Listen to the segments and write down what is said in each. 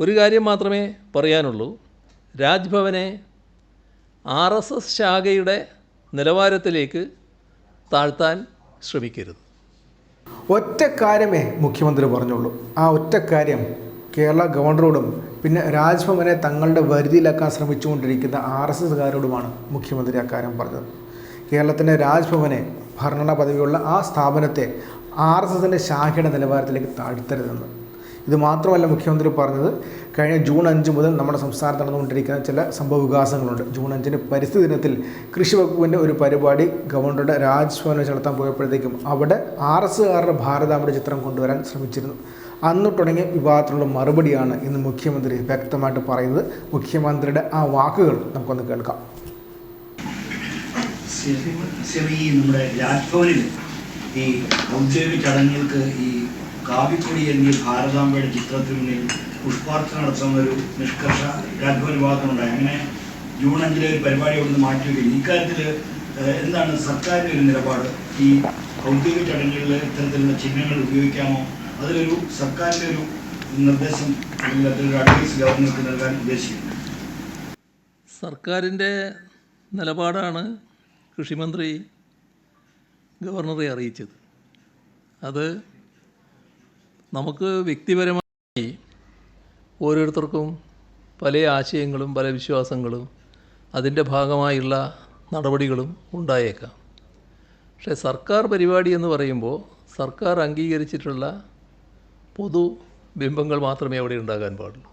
ഒരു കാര്യം മാത്രമേ പറയാനുള്ളൂ. രാജ്ഭവനെ ആർ എസ് എസ് ശാഖയുടെ നിലവാരത്തിലേക്ക് താഴ്ത്താൻ ശ്രമിക്കരുത്. ഒറ്റ കാര്യമേ മുഖ്യമന്ത്രി പറഞ്ഞുള്ളൂ. ആ ഒറ്റ കാര്യം കേരള ഗവർണറോടും പിന്നെ രാജ്ഭവനെ തങ്ങളുടെ വരുതിയിലാക്കാൻ ശ്രമിച്ചുകൊണ്ടിരിക്കുന്ന ആർ എസ് എസ്കാരോടുമാണ് മുഖ്യമന്ത്രി അക്കാര്യം പറഞ്ഞത്. കേരളത്തിന്റെ രാജ്ഭവനെ ഭരണ പദവിയുള്ള ആ സ്ഥാപനത്തെ ആർ എസ് എസിന്റെ ശാഖയുടെ നിലവാരത്തിലേക്ക് താഴ്ത്തരുതെന്ന്. ഇത് മാത്രമല്ല മുഖ്യമന്ത്രി പറഞ്ഞത് കഴിഞ്ഞ ജൂൺ അഞ്ച് മുതൽ നമ്മുടെ സംസ്ഥാനത്ത് നടന്നുകൊണ്ടിരിക്കുന്ന ചില സംഭവ വികാസങ്ങളുണ്ട്. ജൂൺ അഞ്ചിന് പരിസ്ഥിതി ദിനത്തിൽ കൃഷി വകുപ്പിന്റെ ഒരു പരിപാടി ഗവർണറുടെ രാജ്ഭവനിൽ നടത്താൻ പോയപ്പോഴത്തേക്കും അവിടെ ആർ എസ്സുകാരുടെ ഭാരതാമ്പര ചിത്രം കൊണ്ടുവരാൻ ശ്രമിച്ചിരുന്നു. അന്ന് തുടങ്ങിയ വിവാദത്തിനുള്ള മറുപടിയാണ് ഇന്ന് മുഖ്യമന്ത്രി വ്യക്തമായിട്ട് പറയുന്നത്. മുഖ്യമന്ത്രിയുടെ ആ വാക്കുകൾ നമുക്കൊന്ന് കേൾക്കാം. നമ്മുടെ രാജ്ഭവനിൽ ഈ ഔദ്യോഗിക ചടങ്ങുകൾക്ക് ഈ കാവിക്കൊടി എന്നീ ഭാരതാംബയുടെ ചിത്രത്തിന് മുന്നിൽ പുഷ്പാർച്ച നടത്തുന്ന ഒരു നിഷ്കർഷ വിഭാഗത്തിനുണ്ടായി അങ്ങനെ ജൂൺ അഞ്ചിലെ ഒരു പരിപാടി അവിടുന്ന് മാറ്റുകയും ഇക്കാര്യത്തിൽ എന്താണ് സർക്കാരിന്റെ ഒരു നിലപാട്? ഈ ഔദ്യോഗിക ചടങ്ങുകളിൽ ഇത്തരത്തിലുള്ള ചിഹ്നങ്ങൾ ഉപയോഗിക്കാമോ? അതിലൊരു സർക്കാരിന്റെ ഒരു നിർദ്ദേശം അല്ലെങ്കിൽ അതിലൊരു അഡ്വൈസ് ഗവർണർക്ക് നൽകാൻ ഉദ്ദേശിക്കുന്നു. സർക്കാരിന്റെ നിലപാടാണ് കൃഷിമന്ത്രി ഗവർണറെ അറിയിച്ചത്. അത് നമുക്ക് വ്യക്തിപരമായി ഓരോരുത്തർക്കും പല ആശയങ്ങളും പല വിശ്വാസങ്ങളും അതിന്റെ ഭാഗമായുള്ള നടപടികളും ഉണ്ടായേക്കാം. പക്ഷേ സർക്കാർ പരിപാടി എന്ന് പറയുമ്പോൾ സർക്കാർ അംഗീകരിച്ചിട്ടുള്ള പൊതു ബിംബങ്ങൾ മാത്രമേ അവിടെ ഉണ്ടാകാൻ പാടുള്ളൂ.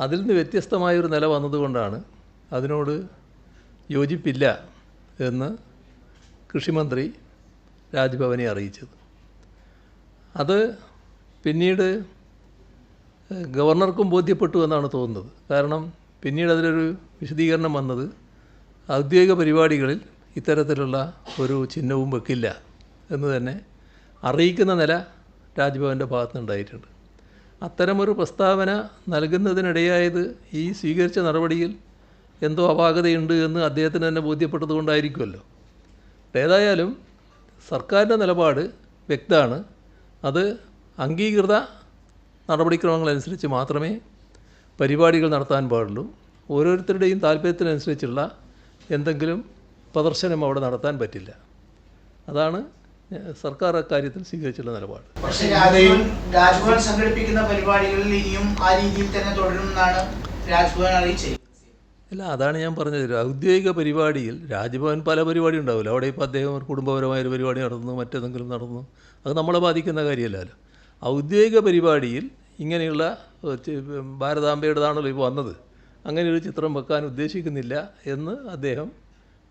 അതിൽ നിന്ന് വ്യത്യസ്തമായൊരു നില വന്നതുകൊണ്ടാണ് അതിനോട് യോജിപ്പില്ല എന്ന് കൃഷിമന്ത്രി രാജ്ഭവനെ അറിയിച്ചത്. അത് പിന്നീട് ഗവർണർക്കും ബോധ്യപ്പെട്ടു എന്നാണ് തോന്നുന്നത്. കാരണം പിന്നീട് അതിലൊരു വിശദീകരണം വന്നത് ഔദ്യോഗിക പരിപാടികളിൽ ഇത്തരത്തിലുള്ള ഒരു ചിഹ്നവും വെക്കില്ല എന്ന് തന്നെ അറിയിക്കുന്ന നില രാജ്ഭവന്റെ ഭാഗത്തുനിന്നുണ്ടായിട്ടുണ്ട്. അത്തരമൊരു പ്രസ്താവന നൽകുന്നതിനിടയായത് ഈ സ്വീകരിച്ച നടപടിയിൽ എന്തോ അപാകതയുണ്ട് എന്ന് അദ്ദേഹത്തിന് തന്നെ ബോധ്യപ്പെട്ടതുകൊണ്ടായിരിക്കുമല്ലോ. ഏതായാലും സർക്കാരിന്റെ നിലപാട് വ്യക്തമാണ്. അത് അംഗീകൃത നടപടിക്രമങ്ങളനുസരിച്ച് മാത്രമേ പരിപാടികൾ നടത്താൻ പാടുള്ളൂ. ഓരോരുത്തരുടെയും താല്പര്യത്തിനനുസരിച്ചുള്ള എന്തെങ്കിലും പ്രദർശനം അവിടെ നടത്താൻ പറ്റില്ല. അതാണ് സർക്കാർ അക്കാര്യത്തിൽ സ്വീകരിച്ചുള്ള നിലപാട്. പക്ഷേ രാജ്ഭവൻ സംഘടിപ്പിക്കുന്ന പരിപാടികളിൽ ഇനിയും ആ രീതിയിൽ തന്നെ തുടരുമെന്നാണ് രാജ്ഭവൻ അറിയിച്ചത്. അല്ല അതാണ് ഞാൻ പറഞ്ഞത്. ഔദ്യോഗിക പരിപാടിയിൽ രാജ്ഭവൻ പല പരിപാടി ഉണ്ടാവില്ല. അവിടെ ഇപ്പോൾ അദ്ദേഹം ഒരു കുടുംബപരമായ ഒരു പരിപാടി നടന്നു മറ്റേതെങ്കിലും നടന്നു അത് നമ്മളെ ബാധിക്കുന്ന കാര്യമല്ലല്ലോ. ഔദ്യോഗിക പരിപാടിയിൽ ഇങ്ങനെയുള്ള ഭാരതാംബയുടേതാണല്ലോ ഇപ്പോൾ വന്നത്. അങ്ങനെ ഒരു ചിത്രം വെക്കാൻ ഉദ്ദേശിക്കുന്നില്ല എന്ന് അദ്ദേഹം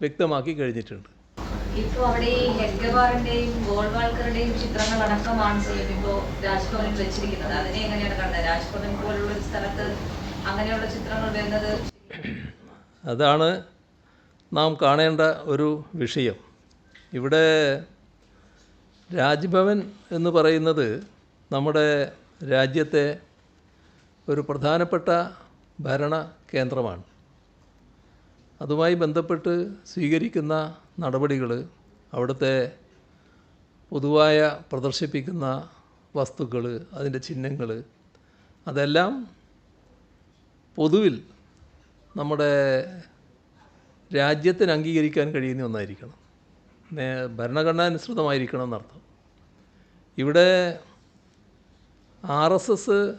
വ്യക്തമാക്കി കഴിഞ്ഞിട്ടുണ്ട്. അവിടെ ഈ ഗോൾവാൾക്കറുടെയും രാജ്ഭവനിൽ വെച്ചിരിക്കുന്നത്. അതിനെ എങ്ങനെയാണ് കണ്ടത്? രാജ്ഭവൻ പോലുള്ള ഒരു സ്ഥലത്ത് അങ്ങനെയുള്ള ചിത്രങ്ങൾ വരുന്നത്? അതാണ് നാം കാണേണ്ട ഒരു വിഷയം. ഇവിടെ രാജ്ഭവൻ എന്ന് പറയുന്നത് നമ്മുടെ രാജ്യത്തെ ഒരു പ്രധാനപ്പെട്ട ഭരണ കേന്ദ്രമാണ്. അതുമായി ബന്ധപ്പെട്ട് സ്വീകരിക്കുന്ന നടപടികൾ അവിടുത്തെ പൊതുവായ പ്രദർശിപ്പിക്കുന്ന വസ്തുക്കൾ അതിന്റെ ചിഹ്നങ്ങൾ അതെല്ലാം പൊതുവിൽ നമ്മുടെ രാജ്യത്തിന് അംഗീകരിക്കാൻ കഴിയുന്ന ഒന്നായിരിക്കണം. ഭരണഘടനാനുസൃതമായിരിക്കണം എന്നർത്ഥം. ഇവിടെ ആർ എസ് എസ്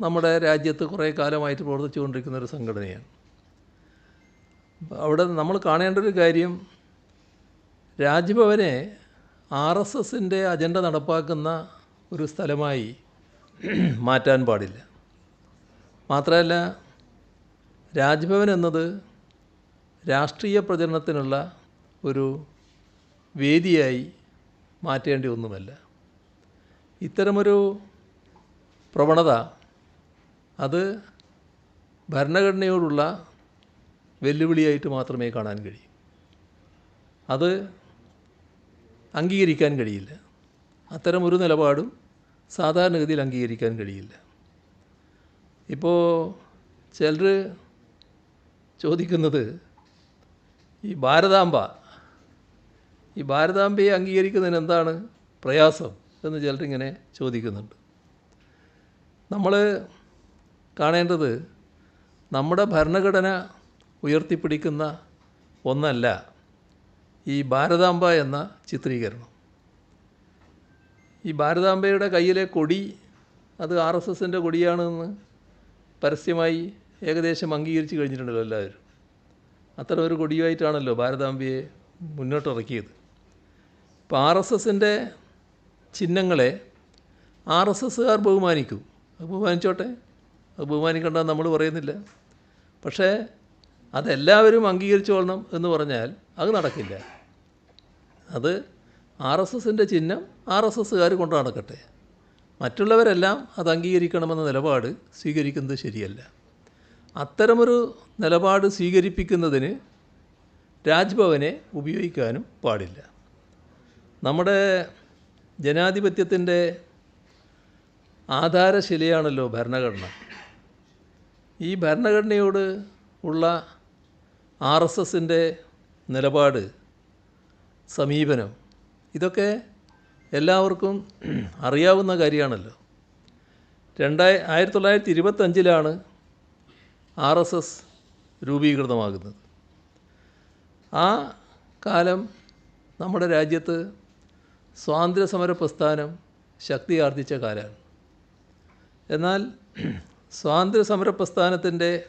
നമ്മുടെ രാജ്യത്ത് കുറേ കാലമായിട്ട് പ്രവർത്തിച്ചു കൊണ്ടിരിക്കുന്ന ഒരു സംഘടനയാണ്. അവിടെ നമ്മൾ കാണേണ്ട ഒരു കാര്യം രാജ്ഭവനെ ആർ എസ് എസിന്റെ അജണ്ട നടപ്പാക്കുന്ന ഒരു സ്ഥലമായി മാറ്റാൻ പാടില്ല. മാത്രമല്ല രാജ്ഭവൻ എന്നത് രാഷ്ട്രീയ പ്രചരണത്തിനുള്ള ഒരു വേദിയായി മാറ്റേണ്ടി ഒന്നുമല്ല. ഇത്തരമൊരു പ്രവണത. അത് ഭരണഘടനയോടുള്ള വെല്ലുവിളിയായിട്ട് മാത്രമേ കാണാൻ കഴിയൂ. അത് അംഗീകരിക്കാൻ കഴിയില്ല. അത്തരമൊരു നിലപാടും സാധാരണഗതിയിൽ അംഗീകരിക്കാൻ കഴിയില്ല. ഇപ്പോൾ ചിലർ ചോദിക്കുന്നത് ഈ ഭാരതാംബ ഈ ഭാരതാംബയെ അംഗീകരിക്കുന്നതിന് എന്താണ് പ്രയാസം എന്ന് ചിലരിങ്ങനെ ചോദിക്കുന്നുണ്ട്. നമ്മൾ കാണേണ്ടത് നമ്മുടെ ഭരണഘടന ഉയർത്തിപ്പിടിക്കുന്ന ഒന്നല്ല ഈ ഭാരതാംബ എന്ന ചിത്രീകരണം. ഈ ഭാരതാംബയുടെ കയ്യിലെ കൊടി അത് ആർ എസ് എസിന്റെ കൊടിയാണെന്ന് പരസ്യമായി ഏകദേശം അംഗീകരിച്ച് കഴിഞ്ഞിട്ടുണ്ടല്ലോ എല്ലാവരും. അത്തരം ഒരു കൊടിയുമായിട്ടാണല്ലോ ഭാരതാംബയെ മുന്നോട്ടിറക്കിയത്. ഇപ്പോൾ ആർ എസ് എസിന്റെ ചിഹ്നങ്ങളെ ആർ എസ് എസ്സുകാർ ബഹുമാനിക്കും. അത് ബഹുമാനിച്ചോട്ടെ അത് ബഹുമാനിക്കണ്ടെന്ന് നമ്മൾ പറയുന്നില്ല. പക്ഷേ അതെല്ലാവരും അംഗീകരിച്ചോളണം എന്ന് പറഞ്ഞാൽ അത് നടക്കില്ല. അത് ആർ എസ് എസിന്റെ ചിഹ്നം ആർ എസ് എസ്സുകാർ കൊണ്ടു നടക്കട്ടെ. മറ്റുള്ളവരെല്ലാം അത് അംഗീകരിക്കണമെന്ന നിലപാട് സ്വീകരിക്കുന്നത് ശരിയല്ല. അത്തരമൊരു നിലപാട് സ്വീകരിപ്പിക്കുന്നതിന് രാജ്ഭവനെ ഉപയോഗിക്കാനും പാടില്ല. നമ്മുടെ ജനാധിപത്യത്തിന്റെ ആധാരശിലയാണല്ലോ ഭരണഘടന. ഈ ഭരണഘടനയോട് ഉള്ള ആർ എസ് എസിന്റെ നിലപാട് സമീപനം ഇതൊക്കെ എല്ലാവർക്കും അറിയാവുന്ന കാര്യമാണല്ലോ. രണ്ടായി ആയിരത്തി തൊള്ളായിരത്തി ഇരുപത്തഞ്ചിലാണ് ആർ എസ് എസ് രൂപീകൃതമാകുന്നത്. ആ കാലം നമ്മുടെ രാജ്യത്ത് സ്വാതന്ത്ര്യ സമര പ്രസ്ഥാനം ശക്തി ആർജിച്ച കാലമാണ്. എന്നാൽ സ്വാതന്ത്ര്യ സമര പ്രസ്ഥാനത്തിന്റെ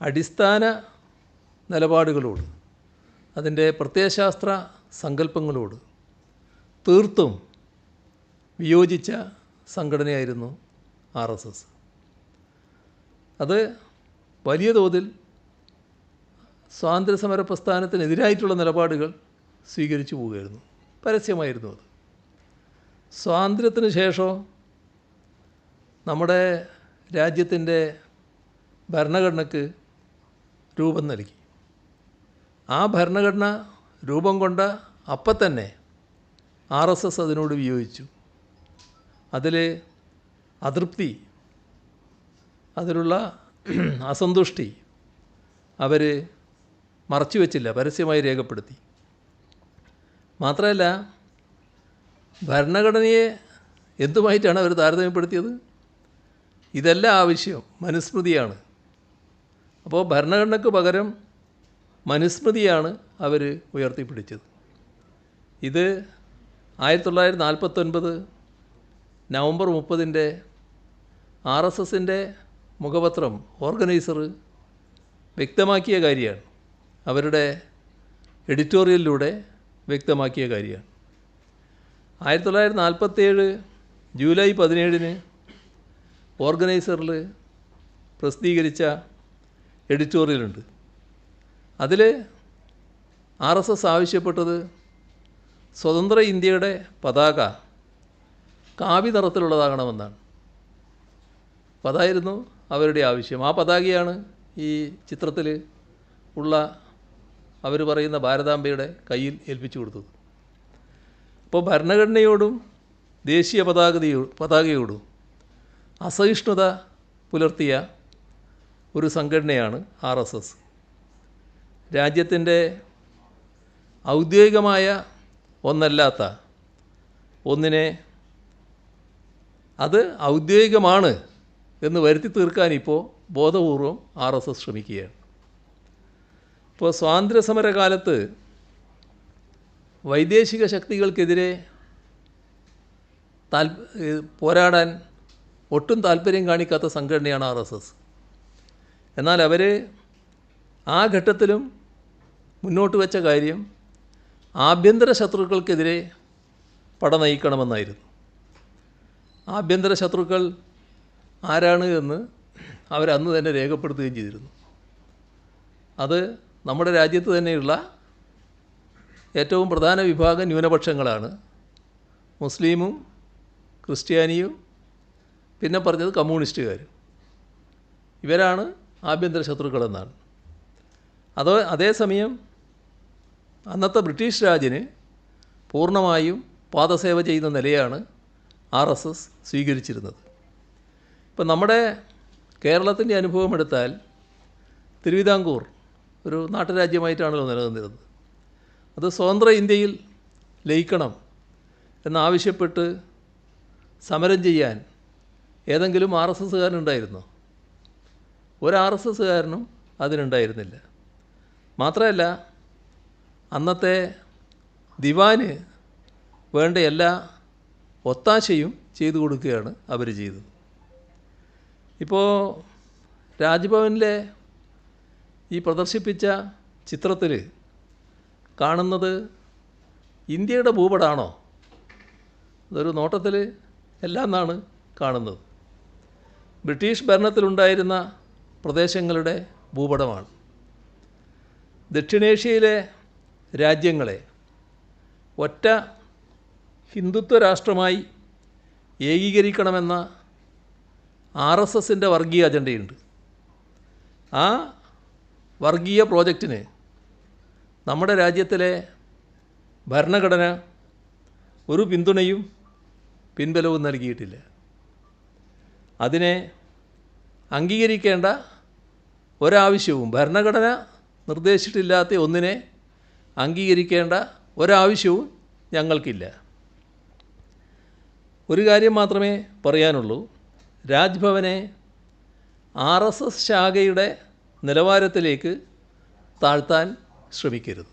അടിസ്ഥാന നിലപാടുകളോട് അതിന്റെ പ്രത്യയശാസ്ത്ര സങ്കല്പങ്ങളോട് തീർത്തും വിയോജിച്ച സംഘടനയായിരുന്നു ആർ എസ് എസ്. അത് വലിയ തോതിൽ സ്വാതന്ത്ര്യ സമര പ്രസ്ഥാനത്തിനെതിരായിട്ടുള്ള നിലപാടുകൾ സ്വീകരിച്ചു പോവുകയായിരുന്നു. പരസ്യമായിരുന്നു അത്. സ്വാതന്ത്ര്യത്തിന് ശേഷം നമ്മുടെ രാജ്യത്തിന്റെ ഭരണഘടനയ്ക്ക് രൂപം നൽകി. ആ ഭരണഘടന രൂപം കൊണ്ട അപ്പം തന്നെ ആർ എസ് എസ് അതിനോട് വിയോജിച്ചു. അതിൽ അതൃപ്തി അതിലുള്ള അസന്തുഷ്ടി അവർ മറച്ചു വച്ചില്ല പരസ്യമായി രേഖപ്പെടുത്തി. മാത്രമല്ല ഭരണഘടനയെ എന്തുമായിട്ടാണ് അവർ താരതമ്യപ്പെടുത്തിയത്? ഇതല്ല ആവശ്യം. മനുസ്മൃതിയാണ്. അപ്പോൾ ഭരണഘടനയ്ക്ക് പകരം മനുസ്മൃതിയാണ് അവർ ഉയർത്തിപ്പിടിച്ചത്. ഇത് ആയിരത്തി തൊള്ളായിരത്തി നാൽപ്പത്തൊൻപത് നവംബർ മുപ്പതിന്റെ ആർ എസ് എസിന്റെ മുഖപത്രം ഓർഗനൈസർ വ്യക്തമാക്കിയ കാര്യമാണ്. അവരുടെ എഡിറ്റോറിയലിലൂടെ വ്യക്തമാക്കിയ കാര്യമാണ്. ആയിരത്തി തൊള്ളായിരത്തി നാൽപ്പത്തേഴ് ജൂലൈ പതിനേഴിന് ഓർഗനൈസറിൽ പ്രസിദ്ധീകരിച്ച എഡിറ്റോറിയലുണ്ട്. അതിൽ ആർ എസ് എസ് ആവശ്യപ്പെട്ടത് സ്വതന്ത്ര ഇന്ത്യയുടെ പതാക കാവി നിറത്തിലുള്ളതാകണമെന്നാണ്. അപ്പം അതായിരുന്നു അവരുടെ ആവശ്യം. ആ പതാകയാണ് ഈ ചിത്രത്തിൽ ഉള്ള അവർ പറയുന്ന ഭാരതാംബയുടെ കയ്യിൽ ഏൽപ്പിച്ചു കൊടുത്തത്. അപ്പോൾ ഭരണഘടനയോടും ദേശീയ പതാകതയോ പതാകയോടും അസഹിഷ്ണുത പുലർത്തിയ ഒരു സംഘടനയാണ് ആർ എസ് എസ്. രാജ്യത്തിന്റെ ഔദ്യോഗികമായ ഒന്നല്ലാത്ത ഒന്നിനെ അത് ഔദ്യോഗികമാണ് എന്ന് വരുത്തി തീർക്കാൻ ഇപ്പോൾ ബോധപൂർവം ആർ എസ് എസ് ശ്രമിക്കുകയാണ്. ഇപ്പോൾ സ്വാതന്ത്ര്യ സമര കാലത്ത് വൈദേശിക ശക്തികൾക്കെതിരെ താൽ പോരാടാൻ ഒട്ടും താല്പര്യം കാണിക്കാത്ത സംഘടനയാണ് ആർ എസ് എസ് എന്നാൽ അവർ ആ ഘട്ടത്തിലും മുന്നോട്ട് വെച്ച കാര്യം ആഭ്യന്തര ശത്രുക്കൾക്കെതിരെ പട നയിക്കണമെന്നായിരുന്നു. ആഭ്യന്തര ശത്രുക്കൾ ആരാണ് എന്ന് അവരന്ന് തന്നെ രേഖപ്പെടുത്തുകയും ചെയ്തിരുന്നു. അത് നമ്മുടെ രാജ്യത്ത് തന്നെയുള്ള ഏറ്റവും പ്രധാന വിഭാഗം ന്യൂനപക്ഷങ്ങളാണ്. മുസ്ലിമും ക്രിസ്ത്യാനിയും പിന്നെ പറഞ്ഞത് കമ്മ്യൂണിസ്റ്റുകാർ. ഇവരാണ് ആഭ്യന്തര ശത്രുക്കളെന്നാണ്. അതോ അതേസമയം അന്നത്തെ ബ്രിട്ടീഷ് രാജിന് പൂർണമായും പാദസേവ ചെയ്യുന്ന നിലയാണ് ആർ എസ് എസ് സ്വീകരിച്ചിരുന്നത്. ഇപ്പം നമ്മുടെ കേരളത്തിന്റെ അനുഭവം എടുത്താൽ തിരുവിതാംകൂർ ഒരു നാട്ടുരാജ്യമായിട്ടാണല്ലോ നിലനിന്നിരുന്നത്. അത് സ്വതന്ത്ര ഇന്ത്യയിൽ ലയിക്കണം എന്നാവശ്യപ്പെട്ട് സമരം ചെയ്യാൻ ഏതെങ്കിലും ആർ എസ് എസ്സുകാരനുണ്ടായിരുന്നോ? ഒരു ആർ എസ് എസ്സുകാരനും അതിനുണ്ടായിരുന്നില്ല. മാത്രമല്ല അന്നത്തെ ദിവാന് വേണ്ട എല്ലാ ഒത്താശയും ചെയ്തു കൊടുക്കുകയാണ് അവർ ചെയ്തത്. ഇപ്പോൾ രാജ്ഭവനിലെ ഈ പ്രദർശിപ്പിച്ച ചിത്രത്തിൽ കാണുന്നത് ഇന്ത്യയുടെ ഭൂപടാണോ? അതൊരു നോട്ടത്തിൽ എല്ലാം എന്നാണ് കാണുന്നത്. ബ്രിട്ടീഷ് ഭരണത്തിലുണ്ടായിരുന്ന പ്രദേശങ്ങളുടെ ഭൂപടമാണ്. ദക്ഷിണേഷ്യയിലെ രാജ്യങ്ങളെ ഒറ്റ ഹിന്ദുത്വ രാഷ്ട്രമായി ഏകീകരിക്കണമെന്ന ആർ എസ് എസിന്റെ വർഗീയ അജണ്ടയുണ്ട്. ആ വർഗീയ പ്രോജക്റ്റിന് നമ്മുടെ രാജ്യത്തിലെ ഭരണഘടന ഒരു പിന്തുണയും പിൻബലവും നൽകിയിട്ടില്ല. അതിനെ അംഗീകരിക്കേണ്ട ഒരാവശ്യവും ഭരണഘടന നിർദ്ദേശിച്ചിട്ടില്ലാത്ത ഒന്നിനെ അംഗീകരിക്കേണ്ട ഒരാവശ്യവും ഞങ്ങൾക്കില്ല. ഒരു കാര്യം മാത്രമേ പറയാനുള്ളൂ. രാജ്ഭവനെ ആർ എസ് എസ് ശാഖയുടെ നിലവാരത്തിലേക്ക് താഴ്ത്താൻ ശ്രമിക്കരുത്.